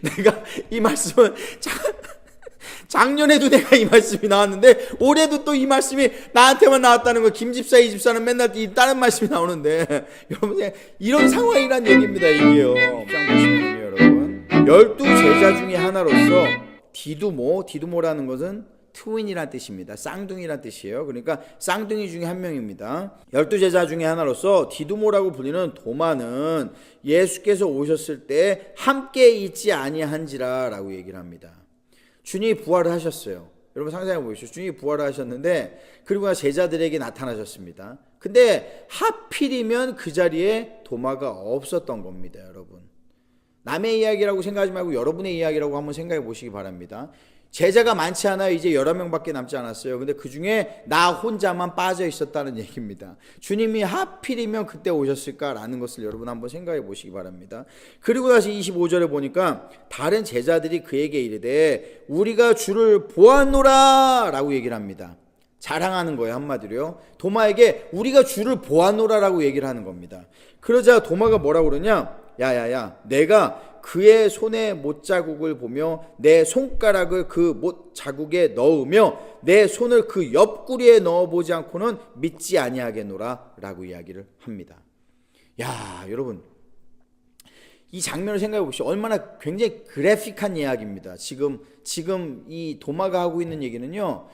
내가 이 말씀은 작, 작년에도 내가 이 말씀이 나왔는데 올해도 또 이 말씀이 나한테만 나왔다는 거 김 집사 이 집사는 맨날 이 다른 말씀이 나오는데 여러분 이런 상황이란 얘기입니다 이게요. 여러분 열두 제자 중에 하나로서 디두모 디두모라는 것은 트윈이란 뜻입니다. 쌍둥이란 뜻이에요. 그러니까 쌍둥이 중에 한 명입니다. 열두 제자 중에 하나로서 디두모라고 불리는 도마는 예수께서 오셨을 때 함께 있지 아니한지라라고 얘기를 합니다. 주님이 부활을 하셨어요. 여러분 상상해 보십시오. 주님이 부활을 하셨는데 그리고 제자들에게 나타나셨습니다. 근데 하필이면 그 자리에 도마가 없었던 겁니다, 여러분. 남의 이야기라고 생각하지 말고 여러분의 이야기라고 한번 생각해 보시기 바랍니다. 제자가 많지 않아요. 이제 여러 명밖에 남지 않았어요. 근데 그 중에 나 혼자만 빠져 있었다는 얘기입니다. 주님이 하필이면 그때 오셨을까라는 것을 여러분 한번 생각해 보시기 바랍니다. 그리고 다시 25절에 보니까 다른 제자들이 그에게 이르되 우리가 주를 보았노라 라고 얘기를 합니다. 자랑하는 거예요 한마디로요. 도마에게 우리가 주를 보았노라라고 얘기를 하는 겁니다. 그러자 도마가 뭐라고 그러냐? 야야야, 내가 그의 손의 못 자국을 보며 내 손가락을 그 못 자국에 넣으며 내 손을 그 옆구리에 넣어 보지 않고는 믿지 아니하겠노라라고 이야기를 합니다. 야, 여러분. 이 장면을 생각해 보시죠. 얼마나 굉장히 그래픽한 이야기입니다. 지금 지금 이 도마가 하고 있는 얘기는요.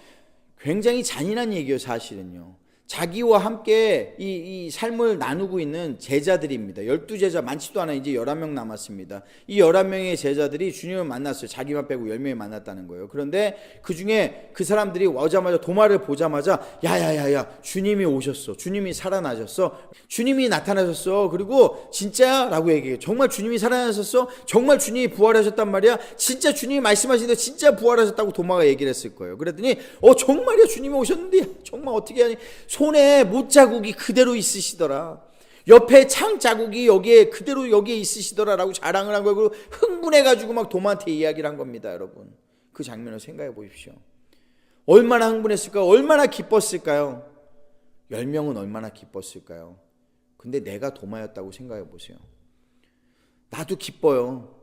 굉장히 잔인한 얘기예요, 사실은요. 자기와 함께 이, 이, 삶을 나누고 있는 제자들입니다. 열두 제자 많지도 않아 이제 열한 명 남았습니다. 이 열한 명의 제자들이 주님을 만났어요. 자기만 빼고 열 명이 만났다는 거예요. 그런데 그 중에 그 사람들이 오자마자 도마를 보자마자 야야야야 주님이 오셨어. 주님이 살아나셨어. 주님이 나타나셨어. 그리고 진짜라고 얘기해요. 정말 주님이 살아나셨어. 정말 주님이 부활하셨단 말이야. 진짜 주님이 말씀하시는데 진짜 부활하셨다고 도마가 얘기를 했을 거예요. 그랬더니 어 정말이야 주님이 오셨는데 정말 어떻게 하니 손에 못 자국이 그대로 있으시더라. 옆에 창 자국이 여기에 그대로 여기에 있으시더라라고 자랑을 한 거고 흥분해 가지고 막 도마한테 이야기를 한 겁니다, 여러분. 그 장면을 생각해 보십시오. 얼마나 흥분했을까요? 얼마나 기뻤을까요? 열 명은 얼마나 기뻤을까요? 근데 내가 도마였다고 생각해 보세요. 나도 기뻐요.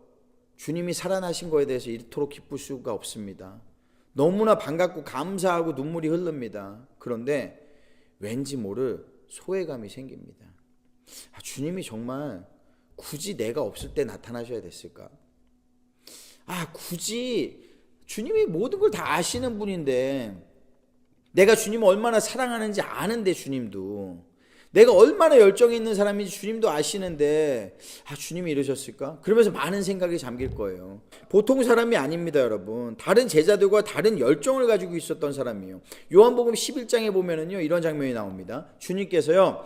주님이 살아나신 거에 대해서 이토록 기쁠 수가 없습니다. 너무나 반갑고 감사하고 눈물이 흐릅니다. 그런데 왠지 모를 소외감이 생깁니다. 아, 주님이 정말 굳이 내가 없을 때 나타나셔야 됐을까? 아, 굳이 주님이 모든 걸 다 아시는 분인데 내가 주님을 얼마나 사랑하는지 아는데 주님도 내가 얼마나 열정이 있는 사람인지 주님도 아시는데 아 주님이 이러셨을까? 그러면서 많은 생각이 잠길 거예요. 보통 사람이 아닙니다, 여러분. 다른 제자들과 다른 열정을 가지고 있었던 사람이에요. 요한복음 11장에 보면은요 이런 장면이 나옵니다. 주님께서요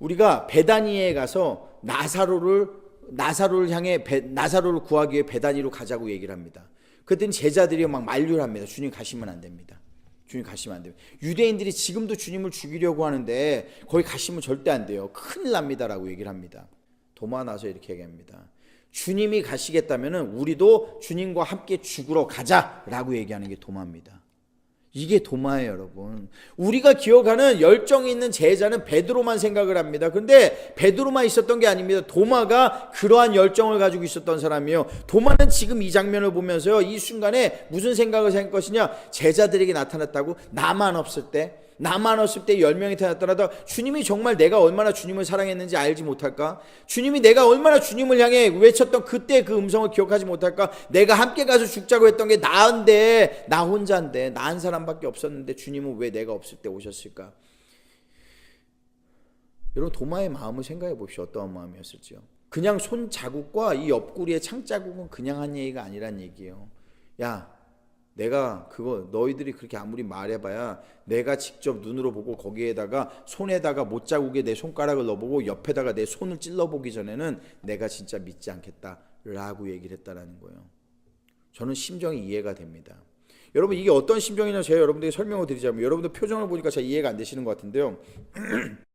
우리가 베다니에 가서 나사로를 나사로를 향해 배, 나사로를 구하기 위해 베다니로 가자고 얘기를 합니다. 그랬더니 제자들이 막 만류를 합니다. 주님 가시면 안 됩니다. 주님 가시면 안 돼요. 유대인들이 지금도 주님을 죽이려고 하는데 거기 가시면 절대 안 돼요. 큰일 납니다라고 얘기를 합니다. 도마 나서 이렇게 얘기합니다. 주님이 가시겠다면은 우리도 주님과 함께 죽으러 가자라고 얘기하는 게 도마입니다. 이게 도마예요, 여러분. 우리가 기억하는 열정 있는 제자는 베드로만 생각을 합니다. 근데 베드로만 있었던 게 아닙니다. 도마가 그러한 열정을 가지고 있었던 사람이에요. 도마는 지금 이 장면을 보면서요. 이 순간에 무슨 생각을 할 것이냐? 제자들에게 나타났다고 나만 없을 때 나만 없을 때열 명이 태어났더라도 주님이 정말 내가 얼마나 주님을 사랑했는지 알지 못할까? 주님이 내가 얼마나 주님을 향해 외쳤던 그때 그 음성을 기억하지 못할까? 내가 함께 가서 죽자고 했던 게 나인데 나 혼자인데 나 한 사람밖에 없었는데 주님은 왜 내가 없을 때 오셨을까? 여러분 도마의 마음을 생각해 봅시오. 어떠한 마음이었을지요. 그냥 손 자국과 이 옆구리의 창 자국은 그냥 한 얘기가 아니란 얘기예요. 야, 내가 그거 너희들이 그렇게 아무리 말해봐야 내가 직접 눈으로 보고 거기에다가 손에다가 못 자국에 내 손가락을 넣어보고 옆에다가 내 손을 찔러보기 전에는 내가 진짜 믿지 않겠다라고 얘기를 했다라는 거예요. 저는 심정이 이해가 됩니다. 여러분 이게 어떤 심정이냐 제가 여러분들에게 설명을 드리자면 여러분들 표정을 보니까 잘 이해가 안 되시는 것 같은데요.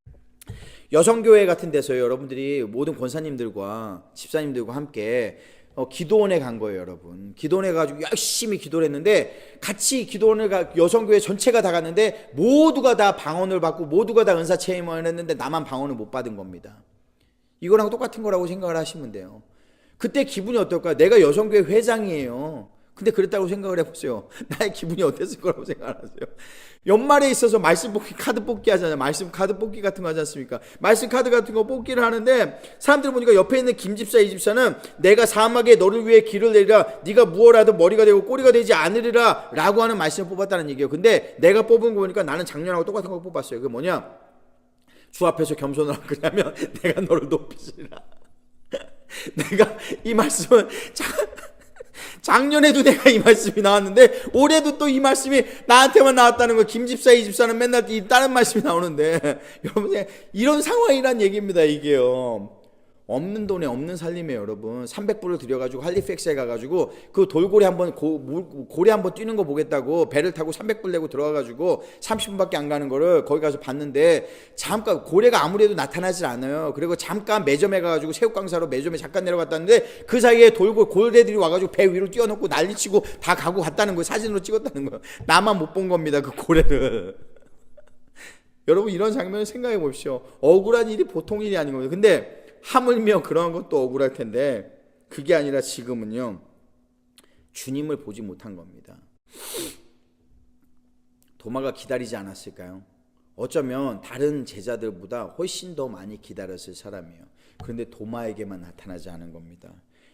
여성교회 같은 데서 여러분들이 모든 권사님들과 집사님들과 함께 어, 기도원에 간 거예요, 여러분. 기도원에 가지고 열심히 기도를 했는데 같이 기도원을 가 여성교회 전체가 다 갔는데 모두가 다 방언을 받고 모두가 다 은사 체험을 했는데 나만 방언을 못 받은 겁니다. 이거랑 똑같은 거라고 생각을 하시면 돼요. 그때 기분이 어떨까? 내가 여성교회 회장이에요. 근데 그랬다고 생각을 해보세요. 나의 기분이 어땠을 거라고 생각하세요? 연말에 있어서 말씀 뽑기, 카드 뽑기 하잖아요. 말씀 카드 뽑기 같은 거 하지 않습니까? 말씀 카드 같은 거 뽑기를 하는데 사람들 보니까 옆에 있는 김 집사, 이 집사는 내가 사막에 너를 위해 길을 내리라 네가 무엇라도 머리가 되고 꼬리가 되지 않으리라 라고 하는 말씀을 뽑았다는 얘기예요. 근데 내가 뽑은 거 보니까 나는 작년하고 똑같은 거 뽑았어요. 그게 뭐냐? 주 앞에서 겸손을 하고 그냐면 내가 너를 높이시리라. 내가 이 말씀은 자, 작년에도 내가 이 말씀이 나왔는데 올해도 또 이 말씀이 나한테만 나왔다는 거. 김 집사 이 집사는 맨날 이 다른 말씀이 나오는데. 여러분 이런 상황이란 얘기입니다 이게요 없는 돈에 없는 살림이에요 여러분 300불을 들여가지고 할리팩스에 가가지고 그 돌고래 한번 고, 물- 고래 한번 뛰는 거 보겠다고 배를 타고 300불 내고 들어가가지고 30분밖에 안 가는 거를 거기 가서 봤는데 잠깐 고래가 아무래도 나타나질 않아요 그리고 잠깐 매점에 가가지고 새우깡사로 매점에 잠깐 내려갔다는데 그 사이에 돌고 고래들이 와가지고 배 위로 뛰어놓고 난리치고 다 가고 갔다는 거예요 사진으로 찍었다는 거예요 나만 못 본 겁니다 그 고래를 여러분 이런 장면을 생각해 보십시오. 억울한 일이 보통 일이 아닌 거예요. 근데 하물며 그런 것도 억울할 텐데 그게 아니라 지금은요. 주님을 보지 못한 겁니다. 도마가 기다리지 않았을까요? 어쩌면 다른 제자들보다 훨씬 더 많이 기다렸을 사람이에요. 그런데 도마에게만 나타나지 않은 겁니다.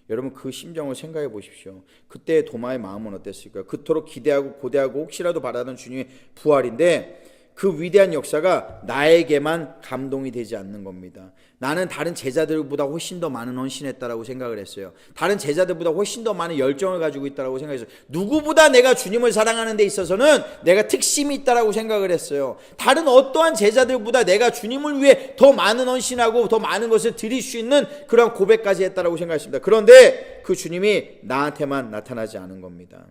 여러분 그 심정을 생각해 보십시오. 그때 도마의 마음은 어땠을까요? 그토록 기대하고 고대하고 혹시라도 바라던 주님의 부활인데 그 위대한 역사가 나에게만 감동이 되지 않는 겁니다. 나는 다른 제자들보다 훨씬 더 많은 헌신했다라고 생각을 했어요. 다른 제자들보다 훨씬 더 많은 열정을 가지고 있다라고 생각했어요. 누구보다 내가 주님을 사랑하는 데 있어서는 내가 특심이 있다라고 생각을 했어요. 다른 어떠한 제자들보다 내가 주님을 위해 더 많은 헌신하고 더 많은 것을 드릴 수 있는 그런 고백까지 했다라고 생각했습니다. 그런데 그 주님이 나한테만 나타나지 않은 겁니다.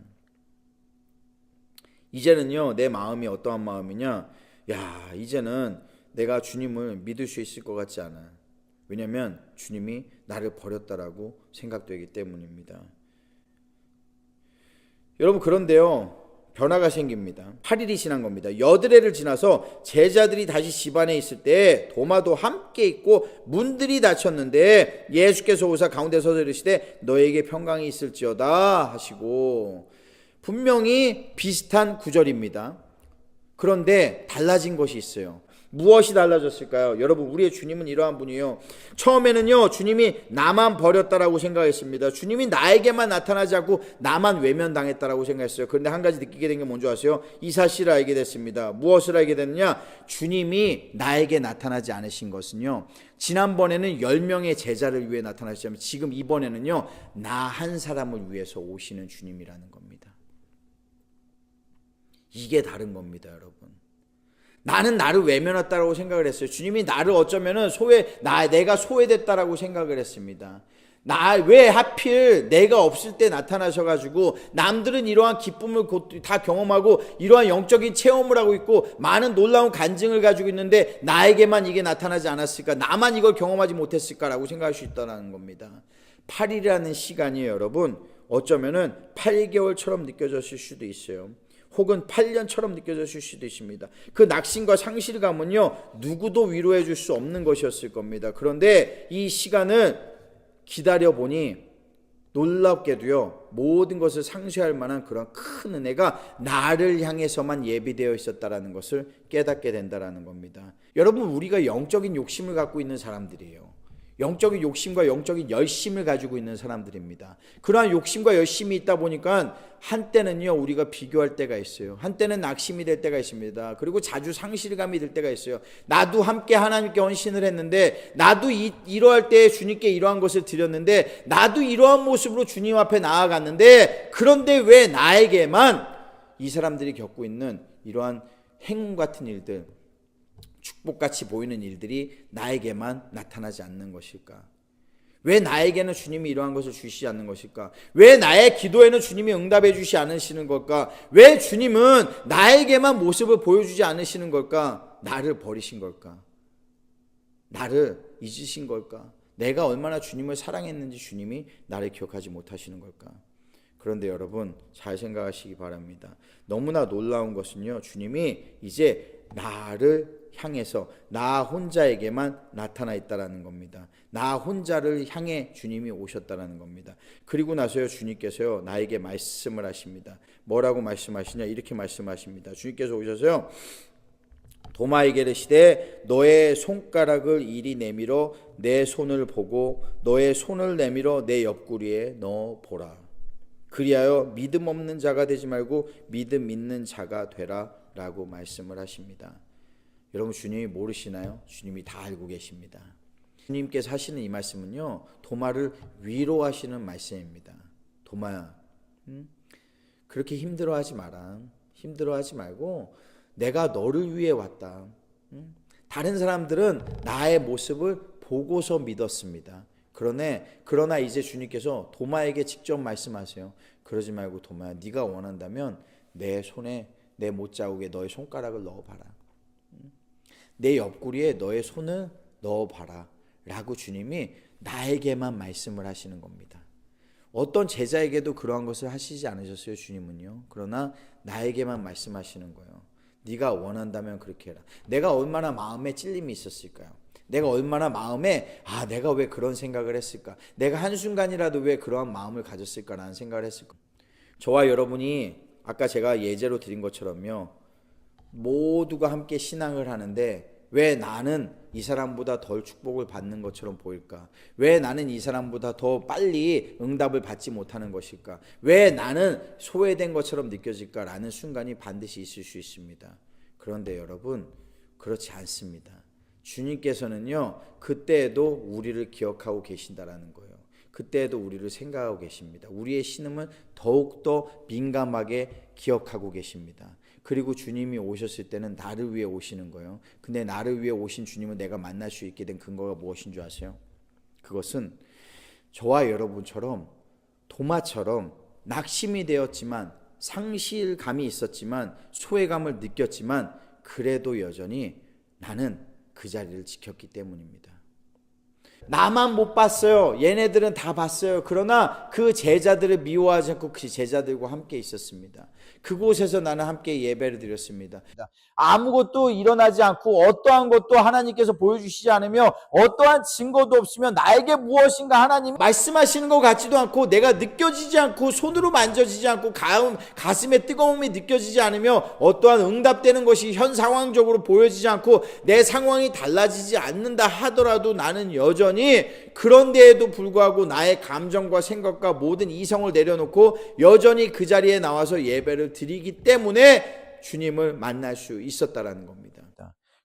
이제는요 내 마음이 어떠한 마음이냐? 야 이제는 내가 주님을 믿을 수 있을 것 같지 않아. 왜냐하면 주님이 나를 버렸다라고 생각되기 때문입니다. 여러분 그런데요 변화가 생깁니다. 8일이 지난 겁니다. 여드레를 지나서 제자들이 다시 집안에 있을 때 도마도 함께 있고 문들이 닫혔는데 예수께서 오사 가운데 서서 이르시되 너에게 평강이 있을지어다 하시고 분명히 비슷한 구절입니다. 그런데 달라진 것이 있어요. 무엇이 달라졌을까요? 여러분, 우리의 주님은 이러한 분이에요. 처음에는요, 주님이 나만 버렸다라고 생각했습니다. 주님이 나에게만 나타나지 않고 나만 외면당했다라고 생각했어요. 그런데 한 가지 느끼게 된 게 뭔지 아세요? 이 사실을 알게 됐습니다. 무엇을 알게 됐느냐? 주님이 나에게 나타나지 않으신 것은요, 지난번에는 10명의 제자를 위해 나타나셨지만 지금 이번에는요, 나 한 사람을 위해서 오시는 주님이라는 겁니다. 이게 다른 겁니다, 여러분. 나는 나를 외면했다라고 생각을 했어요. 주님이 나를 어쩌면은 소외 나 내가 소외됐다라고 생각을 했습니다. 나 왜 하필 내가 없을 때 나타나셔 가지고 남들은 이러한 기쁨을 곧다 경험하고 이러한 영적인 체험을 하고 있고 많은 놀라운 간증을 가지고 있는데 나에게만 이게 나타나지 않았을까? 나만 이걸 경험하지 못했을까라고 생각할 수 있다는 겁니다. 8일이라는 시간이 여러분 어쩌면은 8개월처럼 느껴졌을 수도 있어요. 혹은 8년처럼 느껴졌을 수도 있습니다. 그 낙심과 상실감은요, 누구도 위로해 줄 수 없는 것이었을 겁니다. 그런데 이 시간을 기다려 보니 놀랍게도요, 모든 것을 상쇄할 만한 그런 큰 은혜가 나를 향해서만 예비되어 있었다라는 것을 깨닫게 된다라는 겁니다. 여러분, 우리가 영적인 욕심을 갖고 있는 사람들이에요. 영적인 욕심과 영적인 열심을 가지고 있는 사람들입니다. 그러한 욕심과 열심이 있다 보니까 한때는요 우리가 비교할 때가 있어요. 한때는 낙심이 될 때가 있습니다. 그리고 자주 상실감이 들 때가 있어요. 나도 함께 하나님께 헌신을 했는데 나도 이, 이러할 때 주님께 이러한 것을 드렸는데 나도 이러한 모습으로 주님 앞에 나아갔는데 그런데 왜 나에게만 이 사람들이 겪고 있는 이러한 행운 같은 일들 축복같이 보이는 일들이 나에게만 나타나지 않는 것일까? 왜 나에게는 주님이 이러한 것을 주시지 않는 것일까? 왜 나의 기도에는 주님이 응답해 주시 않으시는 걸까? 왜 주님은 나에게만 모습을 보여주지 않으시는 걸까? 나를 버리신 걸까? 나를 잊으신 걸까? 내가 얼마나 주님을 사랑했는지 주님이 나를 기억하지 못하시는 걸까? 그런데 여러분 잘 생각하시기 바랍니다. 너무나 놀라운 것은요. 주님이 이제 나를 향해서 나 혼자에게만 나타나 있다라는 겁니다. 나 혼자를 향해 주님이 오셨다라는 겁니다. 그리고 나서요 주님께서요 나에게 말씀을 하십니다. 뭐라고 말씀하시냐 이렇게 말씀하십니다. 주님께서 오셔서요 도마에게 이르시되 너의 손가락을 이리 내밀어 내 손을 보고 너의 손을 내밀어 내 옆구리에 넣어 보라. 그리하여 믿음 없는 자가 되지 말고 믿음 있는 자가 되라라고 말씀을 하십니다. 여러분 주님이 모르시나요? 주님이 다 알고 계십니다. 주님께서 하시는 이 말씀은요 도마를 위로하시는 말씀입니다. 도마야, 음? 그렇게 힘들어하지 마라. 힘들어하지 말고 내가 너를 위해 왔다. 음? 다른 사람들은 나의 모습을 보고서 믿었습니다. 그러네 그러나 이제 주님께서 도마에게 직접 말씀하세요. 그러지 말고 도마야 네가 원한다면 내 손에 내 못자국에 너의 손가락을 넣어 봐라. 음? 내 옆구리에 너의 손을 넣어봐라. 라고 주님이 나에게만 말씀을 하시는 겁니다. 어떤 제자에게도 그러한 것을 하시지 않으셨어요, 주님은요. 그러나 나에게만 말씀하시는 거예요. 네가 원한다면 그렇게 해라. 내가 얼마나 마음에 찔림이 있었을까요? 내가 얼마나 마음에 아 내가 왜 그런 생각을 했을까? 내가 한 순간이라도 왜 그러한 마음을 가졌을까라는 생각을 했을까? 저와 여러분이 아까 제가 예제로 드린 것처럼요. 모두가 함께 신앙을 하는데 왜 나는 이 사람보다 덜 축복을 받는 것처럼 보일까? 왜 나는 이 사람보다 더 빨리 응답을 받지 못하는 것일까? 왜 나는 소외된 것처럼 느껴질까? 라는 순간이 반드시 있을 수 있습니다. 그런데 여러분, 그렇지 않습니다. 주님께서는요, 그때에도 우리를 기억하고 계신다라는 거예요. 그때에도 우리를 생각하고 계십니다. 우리의 신음은 더욱더 민감하게 기억하고 계십니다. 그리고 주님이 오셨을 때는 나를 위해 오시는 거예요. 근데 나를 위해 오신 주님을 내가 만날 수 있게 된 근거가 무엇인 줄 아세요? 그것은 저와 여러분처럼 도마처럼 낙심이 되었지만 상실감이 있었지만 소외감을 느꼈지만 그래도 여전히 나는 그 자리를 지켰기 때문입니다. 나만 못 봤어요. 얘네들은 다 봤어요. 그러나 그 제자들을 미워하지 않고 그 제자들과 함께 있었습니다. 그곳에서 나는 함께 예배를 드렸습니다. 아무것도 일어나지 않고 어떠한 것도 하나님께서 보여주시지 않으며 어떠한 증거도 없으면 나에게 무엇인가 하나님 말씀하시는 것 같지도 않고 내가 느껴지지 않고 손으로 만져지지 않고 가음, 가슴에 뜨거움이 느껴지지 않으며 어떠한 응답되는 것이 현 상황적으로 보여지지 않고 내 상황이 달라지지 않는다 하더라도 나는 여전히 그런데에도 불구하고 나의 감정과 생각과 모든 이성을 내려놓고 여전히 그 자리에 나와서 예배를 드리기 때문에 주님을 만날 수 있었다라는 겁니다.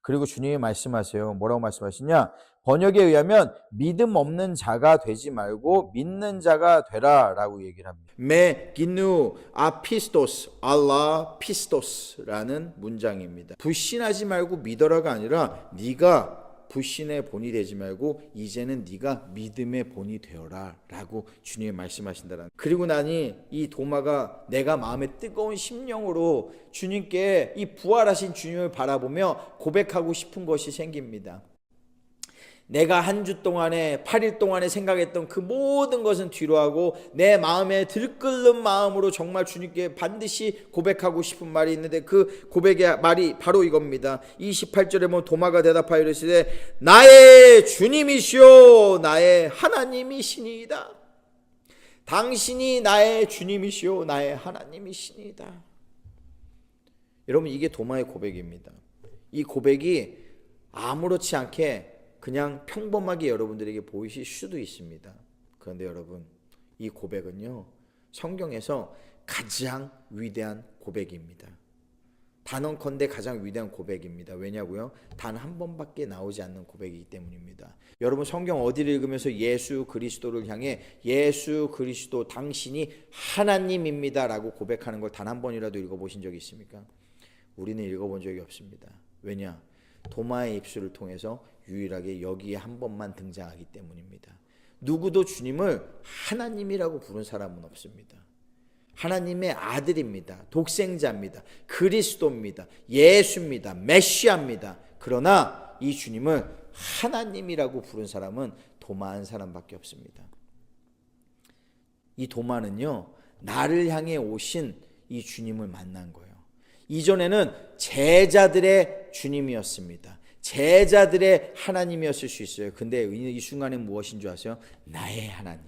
그리고 주님이 말씀하세요. 뭐라고 말씀하시냐? 번역에 의하면 믿음 없는 자가 되지 말고 믿는 자가 되라라고 얘기를 합니다. 메 기누 아피스토스 알라 피스토스라는 문장입니다. 불신하지 말고 믿어라가 아니라 네가 불신의 본이 되지 말고 이제는 네가 믿음의 본이 되어라라고 주님이 말씀하신다라는. 그리고 나니 이 도마가 내가 마음에 뜨거운 심령으로 주님께 이 부활하신 주님을 바라보며 고백하고 싶은 것이 생깁니다. 내가 한 주 동안에 8일 동안에 생각했던 그 모든 것은 뒤로 하고 내 마음에 들끓는 마음으로 정말 주님께 반드시 고백하고 싶은 말이 있는데 그 고백의 말이 바로 이겁니다. 28절에 보면 도마가 대답하여 이르시되 나의 주님이시오 나의 하나님이시니이다. 당신이 나의 주님이시오 나의 하나님이시니이다. 여러분 이게 도마의 고백입니다. 이 고백이 아무렇지 않게 그냥 평범하게 여러분들에게 보이실 수도 있습니다. 그런데 여러분, 이 고백은요, 성경에서 가장 위대한 고백입니다. 단언컨대 가장 위대한 고백입니다. 왜냐고요? 단 한 번밖에 나오지 않는 고백이기 때문입니다. 여러분 성경 어디를 읽으면서 예수 그리스도를 향해 예수 그리스도 당신이 하나님입니다라고 고백하는 걸 단 한 번이라도 읽어보신 적이 있습니까? 우리는 읽어본 적이 없습니다. 왜냐? 도마의 입술을 통해서 유일하게 여기에 한 번만 등장하기 때문입니다. 누구도 주님을 하나님이라고 부른 사람은 없습니다. 하나님의 아들입니다. 독생자입니다. 그리스도입니다. 예수입니다. 메시아입니다. 그러나 이 주님을 하나님이라고 부른 사람은 도마 한 사람밖에 없습니다. 이 도마는요, 나를 향해 오신 이 주님을 만난 거예요. 이전에는 제자들의 주님이었습니다. 제자들의 하나님이었을 수 있어요. 근데 이이 순간에 무엇인 줄 아세요? 나의 하나님.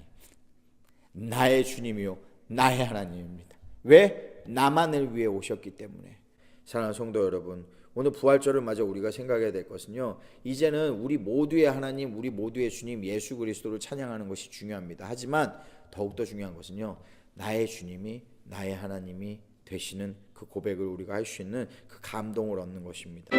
나의 주님이요. 나의 하나님입니다. 왜? 나만을 위해 오셨기 때문에. 사랑하는 성도 여러분, 오늘 부활절을 맞아 우리가 생각해야 될 것은요. 이제는 우리 모두의 하나님, 우리 모두의 주님 예수 그리스도를 찬양하는 것이 중요합니다. 하지만 더욱더 중요한 것은요. 나의 주님이 나의 하나님이 되시는 그 고백을 우리가 할 수 있는 그 감동을 얻는 것입니다.